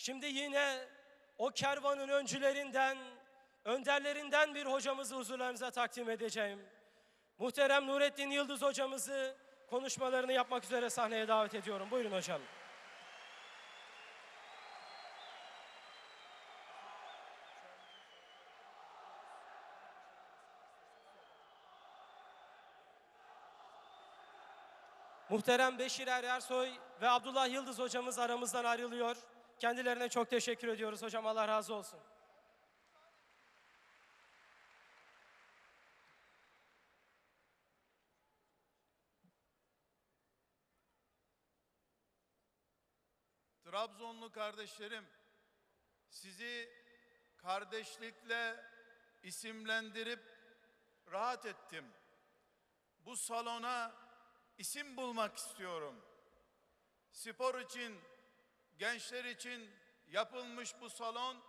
Şimdi yine o kervanın öncülerinden, önderlerinden bir hocamızı huzurlarınıza takdim edeceğim. Muhterem Nurettin Yıldız hocamızı konuşmalarını yapmak üzere sahneye davet ediyorum. Buyurun hocam. Muhterem Beşir Er Ersoy ve Abdullah Yıldız hocamız aramızdan ayrılıyor. Kendilerine çok teşekkür ediyoruz hocam. Allah razı olsun. Trabzonlu kardeşlerim, sizi kardeşlikle isimlendirip rahat ettim. Bu salona isim bulmak istiyorum. Spor için, gençler için yapılmış bu salon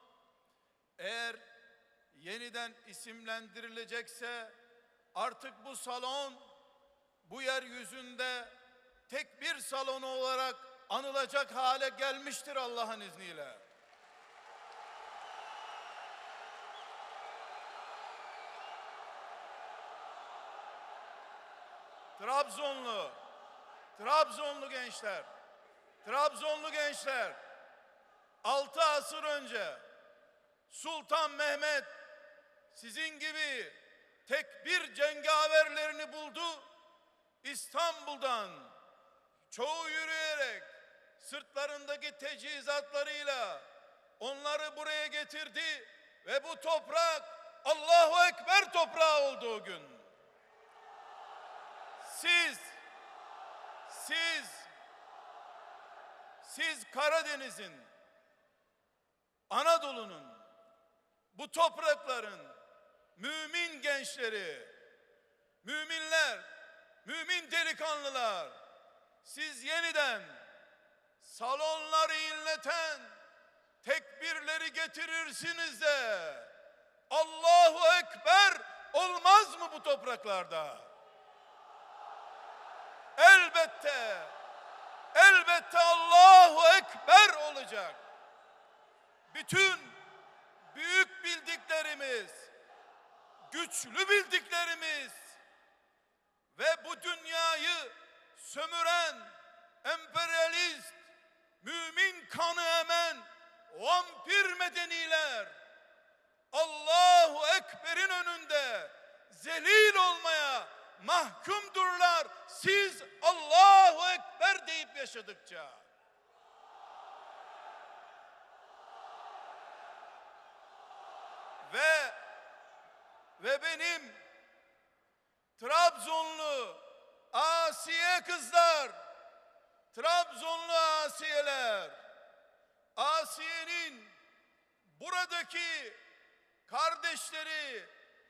eğer yeniden isimlendirilecekse artık bu salon bu yeryüzünde tek bir salonu olarak anılacak hale gelmiştir Allah'ın izniyle. Trabzonlu, Trabzonlu gençler, Trabzonlu gençler, altı asır önce Sultan Mehmet sizin gibi tek bir cengaverlerini buldu. İstanbul'dan çoğu yürüyerek sırtlarındaki tecihizatlarıyla onları buraya getirdi ve bu toprak Allahu Ekber toprağı oldu o gün. Siz siz siz Karadeniz'in Anadolu'nun bu toprakların mümin gençleri, müminler, mümin delikanlılar, siz yeniden salonları inleten tekbirleri getirirsiniz de Allahu Ekber olmaz mı bu topraklarda? Elbette, elbette Allahu Ekber olacak. Bütün büyük bildiklerimiz, güçlü bildiklerimiz ve bu dünyayı sömüren emperyalist, mümin kanı emen vampir medeniler Allahu Ekber'in önünde zelil olmaya mahkumdurlar. Siz Allahu Ekber deyip yaşadıkça. Ve ve benim Trabzonlu Asiye kızlar, Trabzonlu Asiyeler, Asiye'nin buradaki kardeşleri,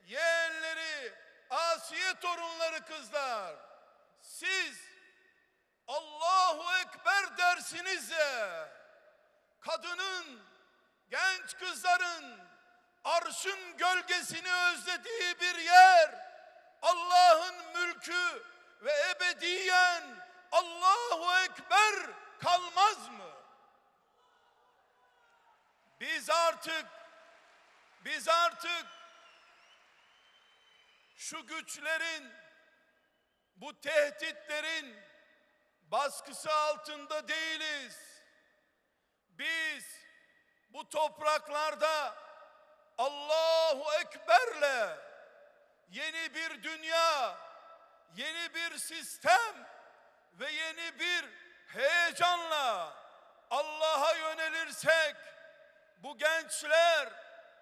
yeğenleri, Asiye torunları kızlar, siz Allahu Ekber dersiniz de kadının, genç kızların arşın gölgesini özlediği bir yer, Allah'ın mülkü ve ebediyen Allahu Ekber kalmaz mı? Biz artık biz artık şu güçlerin bu tehditlerin baskısı altında değiliz. Biz bu topraklarda Allahu Ekber'le yeni bir dünya, yeni bir sistem ve yeni bir heyecanla Allah'a yönelirsek bu gençler,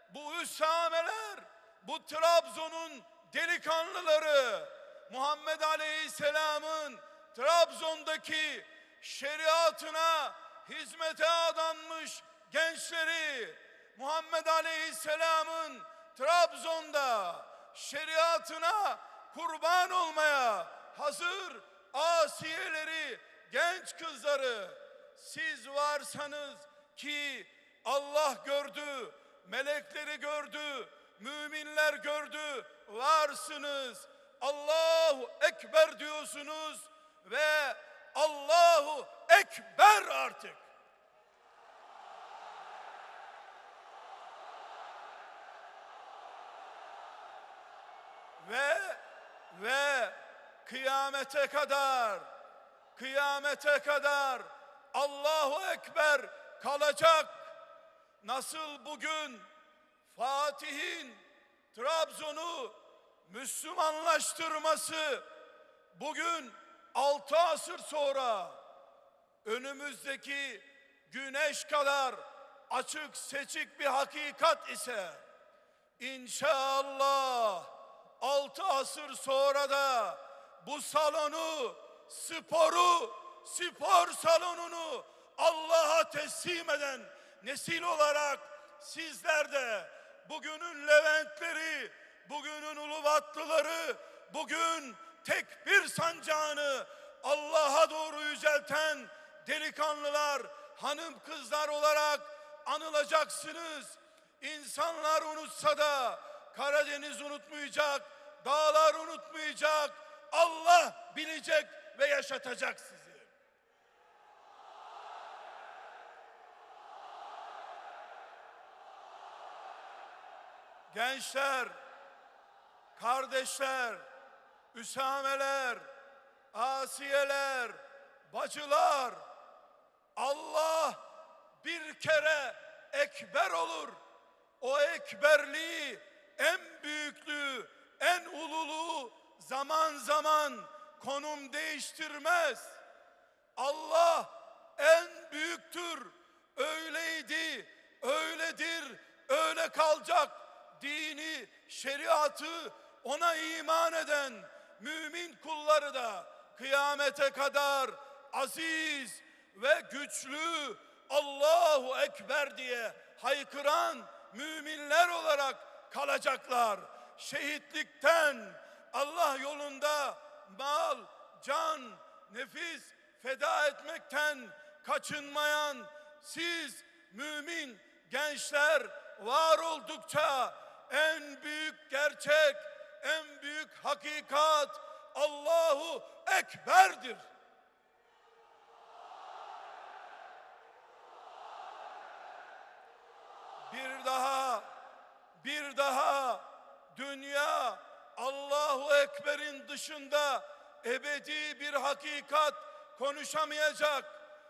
bu üsameler, bu Trabzon'un delikanlıları Muhammed Aleyhisselam'ın Trabzon'daki şeriatına hizmete adanmış gençleri Muhammed Aleyhisselam'ın Trabzon'da şeriatına kurban olmaya hazır asiyeleri, genç kızları siz varsanız ki Allah gördü, melekleri gördü, müminler gördü, varsınız. Allahu Ekber diyorsunuz ve Allahu Ekber artık. Ve ve kıyamete kadar kıyamete kadar Allahu Ekber kalacak. Nasıl bugün Fatih'in Trabzon'u Müslümanlaştırması bugün altı asır sonra önümüzdeki güneş kadar açık seçik bir hakikat ise inşallah altı asır sonra da bu salonu sporu spor salonunu Allah'a teslim eden nesil olarak sizler de bugünün Leventleri, bugünün Ulubatlıları, bugün tekbir sancağını Allah'a doğru yücelten delikanlılar, hanım kızlar olarak anılacaksınız. İnsanlar unutsa da Karadeniz unutmayacak, dağlar unutmayacak. Allah bilecek ve yaşatacak sizi. Gençler, kardeşler, Üsameler, Asiyeler, bacılar, Allah bir kere ekber olur. O ekberliği, en büyüklüğü, en ululuğu zaman zaman konum değiştirmez. Allah en büyüktür. Öyleydi, öyledir, öyle kalacak. Dini, şeriatı ona iman eden mümin kulları da kıyamete kadar aziz ve güçlü Allahu Ekber diye haykıran müminler olarak kalacaklar. Şehitlikten Allah yolunda mal, can, nefis feda etmekten kaçınmayan siz mümin gençler var oldukça en büyük gerçek, en büyük hakikat Allahu Ekber'dir. Bir daha, bir daha dünya Allahu Ekber'in dışında ebedi bir hakikat konuşamayacak.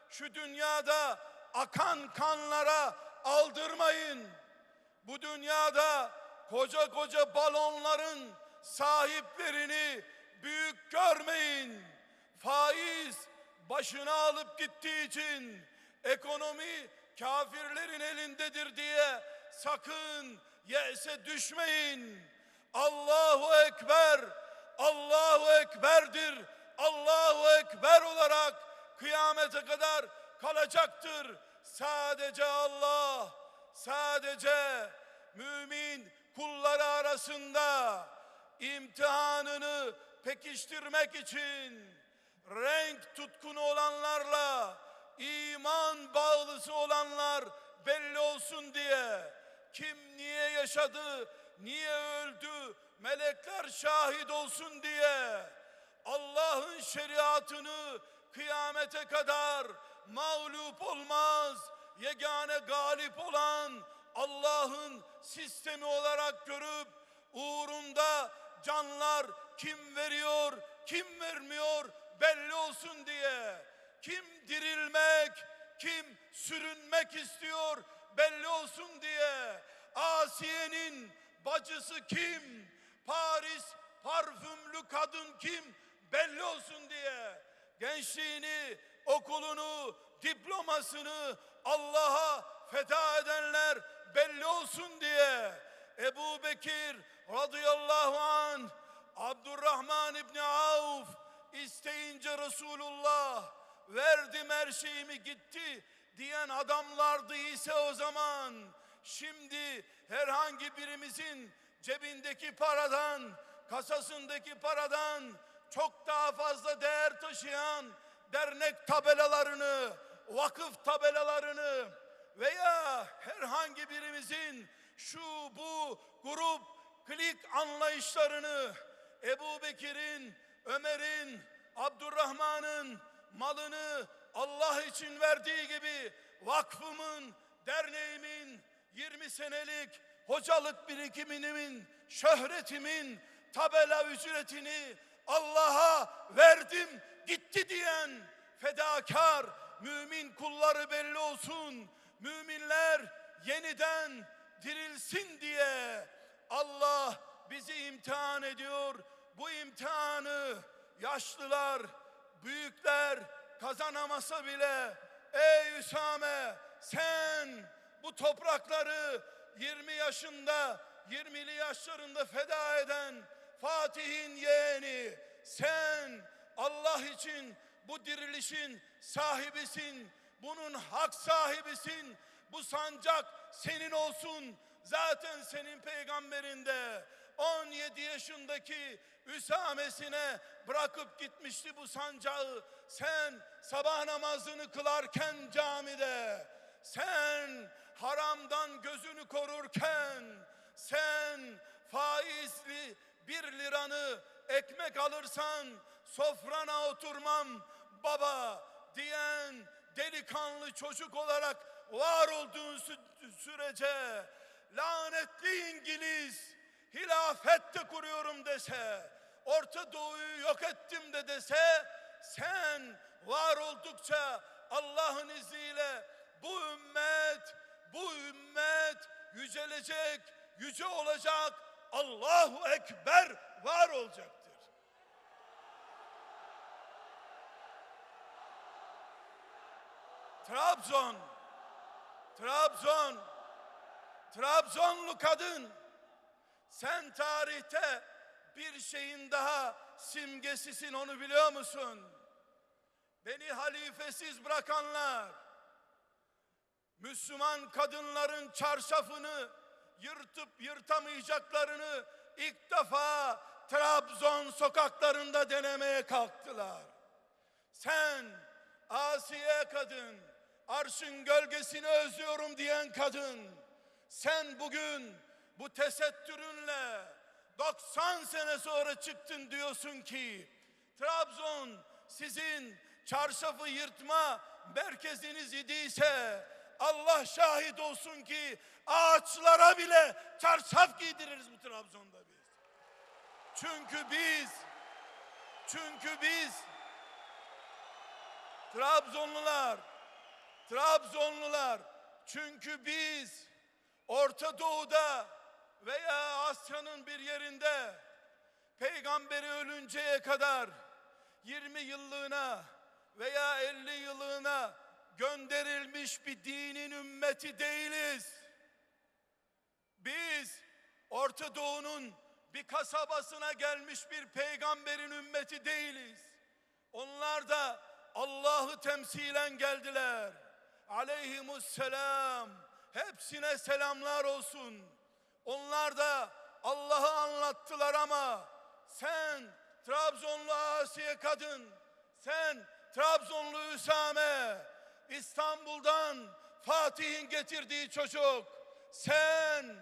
Şu dünyada akan kanlara aldırmayın. Bu dünyada koca koca balonların sahiplerini büyük görmeyin. Faiz başına alıp gittiği için ekonomi kafirlerin elindedir diye sakın yese düşmeyin. Allahu Ekber, Allahu Ekber'dir. Allahu Ekber olarak kıyamete kadar kalacaktır. Sadece Allah, sadece mümin kulları arasında imtihanını pekiştirmek için renk tutkunu olanlarla iman bağlısı olanlar belli olsun diye kim niye yaşadı, niye öldü, melekler şahit olsun diye Allah'ın şeriatını kıyamete kadar mağlup olmaz, yegane galip olan Allah'ın sistemi olarak görüp uğrunda canlar kim veriyor, kim vermiyor belli olsun diye. Kim dirilmek, kim sürünmek istiyor belli olsun diye. Asiye'nin bacısı kim, Paris parfümlü kadın kim belli olsun diye. Gençliğini, okulunu, diplomasını Allah'a feda edenler belli olsun diye. Ebu Bekir radıyallahu an Abdurrahman İbni Avf isteyince Resulullah verdim her şeyimi gitti diyen adamlardı ise o zaman şimdi herhangi birimizin cebindeki paradan kasasındaki paradan çok daha fazla değer taşıyan dernek tabelalarını vakıf tabelalarını veya herhangi birimizin şu bu grup klik anlayışlarını Ebu Bekir'in, Ömer'in, Abdurrahman'ın malını Allah için verdiği gibi vakfımın, derneğimin 20 senelik hocalık birikimimin, şöhretimin tabela ücretini Allah'a verdim gitti diyen fedakar mümin kulları belli olsun. Müminler yeniden dirilsin diye Allah bizi imtihan ediyor. Bu imtihanı yaşlılar, büyükler kazanamasa bile ey Üsame sen bu toprakları 20 yaşında 20'li yaşlarında feda eden Fatih'in yeğeni sen Allah için bu dirilişin sahibisin. Bunun hak sahibisin. Bu sancak senin olsun. Zaten senin peygamberinde 17 yaşındaki Üsamesine bırakıp gitmişti bu sancağı. Sen sabah namazını kılarken camide, sen haramdan gözünü korurken, sen faizli bir liranı ekmek alırsan sofrana oturmam baba diyen delikanlı çocuk olarak var olduğun sü- sürece lanetli İngiliz hilafette kuruyorum dese Orta Doğu'yu yok ettim de dese sen var oldukça Allah'ın izniyle bu ümmet bu ümmet yücelecek yüce olacak Allahu Ekber var olacaktır. Trabzon, Trabzon, Trabzonlu kadın sen tarihte bir şeyin daha simgesisin onu biliyor musun? Beni halifesiz bırakanlar, Müslüman kadınların çarşafını yırtıp yırtamayacaklarını ilk defa Trabzon sokaklarında denemeye kalktılar. Sen Asiye kadın, arşın gölgesini özlüyorum diyen kadın, sen bugün bu tesettürünle 90 sene sonra çıktın diyorsun ki Trabzon sizin çarşafı yırtma merkeziniz idiyse Allah şahit olsun ki ağaçlara bile çarşaf giydiririz bu Trabzon'da biz. Çünkü biz çünkü biz Trabzonlular Trabzonlular çünkü biz Orta Doğu'da veya Asya'nın bir yerinde peygamberi ölünceye kadar 20 yıllığına veya 50 yıllığına gönderilmiş bir dinin ümmeti değiliz. Biz Orta Doğu'nun bir kasabasına gelmiş bir peygamberin ümmeti değiliz. Onlar da Allah'ı temsilen geldiler. Aleyhimusselam. Hepsine selamlar olsun. Onlar da Allah'ı anlattılar ama sen Trabzonlu Asiye kadın, sen Trabzonlu Üsame, İstanbul'dan Fatih'in getirdiği çocuk, sen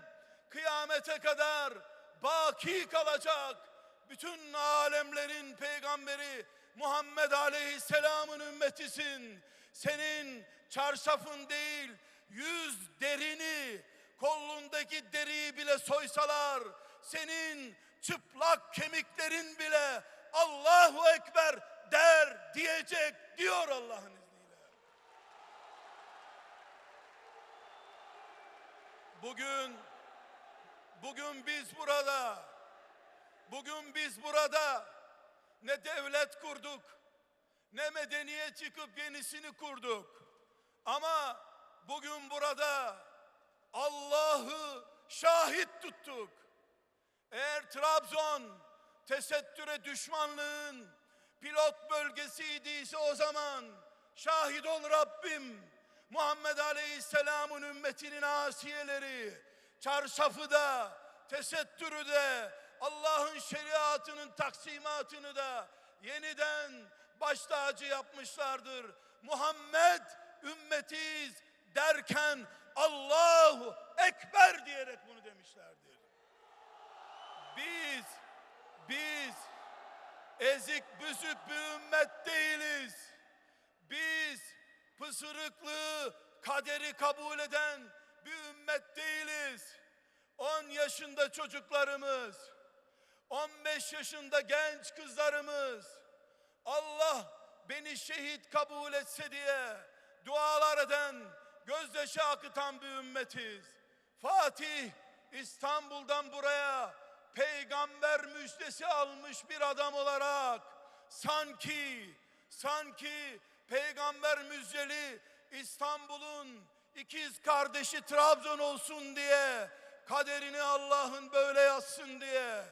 kıyamete kadar baki kalacak bütün alemlerin peygamberi Muhammed Aleyhisselam'ın ümmetisin. Senin çarşafın değil, yüz derini, kolundaki deriyi bile soysalar, senin çıplak kemiklerin bile Allahu Ekber der diyecek diyor Allah'ın izniyle. Bugün bugün biz burada bugün biz burada ne devlet kurduk ne medeniyet çıkıp yenisini kurduk. Ama bugün burada Allah'ı şahit tuttuk. Eğer Trabzon tesettüre düşmanlığın pilot bölgesiydiyse o zaman şahit ol Rabbim Muhammed Aleyhisselam'ın ümmetinin asiyeleri çarşafı da tesettürü de Allah'ın şeriatının taksimatını da yeniden baş tacı yapmışlardır. Muhammed ümmetiyiz derken Allahu Ekber diyerek bunu demişlerdir. Biz, biz ezik büzük bir ümmet değiliz. Biz pısırıklığı, kaderi kabul eden bir ümmet değiliz. 10 yaşında çocuklarımız, 15 yaşında genç kızlarımız Allah beni şehit kabul etse diye dualar eden, gözyaşı akıtan bir ümmetiz. Fatih İstanbul'dan buraya peygamber müjdesi almış bir adam olarak sanki sanki peygamber müjdeli İstanbul'un ikiz kardeşi Trabzon olsun diye kaderini Allah'ın böyle yazsın diye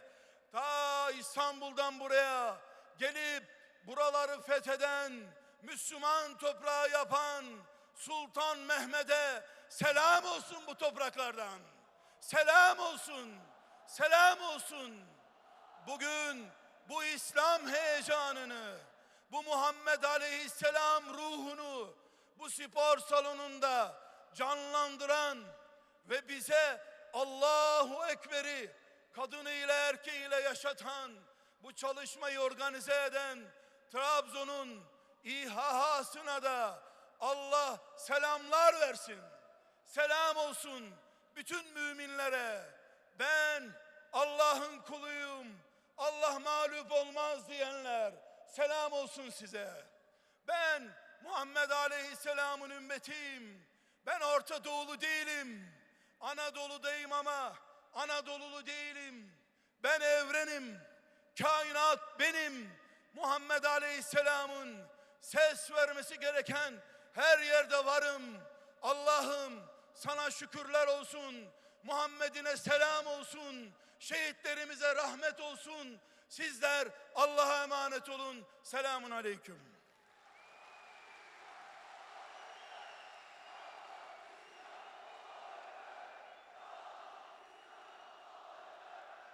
ta İstanbul'dan buraya gelip buraları fetheden Müslüman toprağı yapan Sultan Mehmet'e selam olsun bu topraklardan. Selam olsun. Selam olsun. Bugün bu İslam heyecanını, bu Muhammed Aleyhisselam ruhunu bu spor salonunda canlandıran ve bize Allahu Ekber'i kadınıyla erkeğiyle yaşatan, bu çalışmayı organize eden Trabzon'un İHH'sına da Allah selamlar versin. Selam olsun bütün müminlere. Ben Allah'ın kuluyum. Allah mağlup olmaz diyenler selam olsun size. Ben Muhammed Aleyhisselam'ın ümmetiyim. Ben Orta Doğulu değilim. Anadolu'dayım ama Anadolulu değilim. Ben evrenim. Kainat benim. Muhammed Aleyhisselam'ın ses vermesi gereken her yerde varım. Allah'ım sana şükürler olsun. Muhammed'ine selam olsun. Şehitlerimize rahmet olsun. Sizler Allah'a emanet olun. Selamun aleyküm.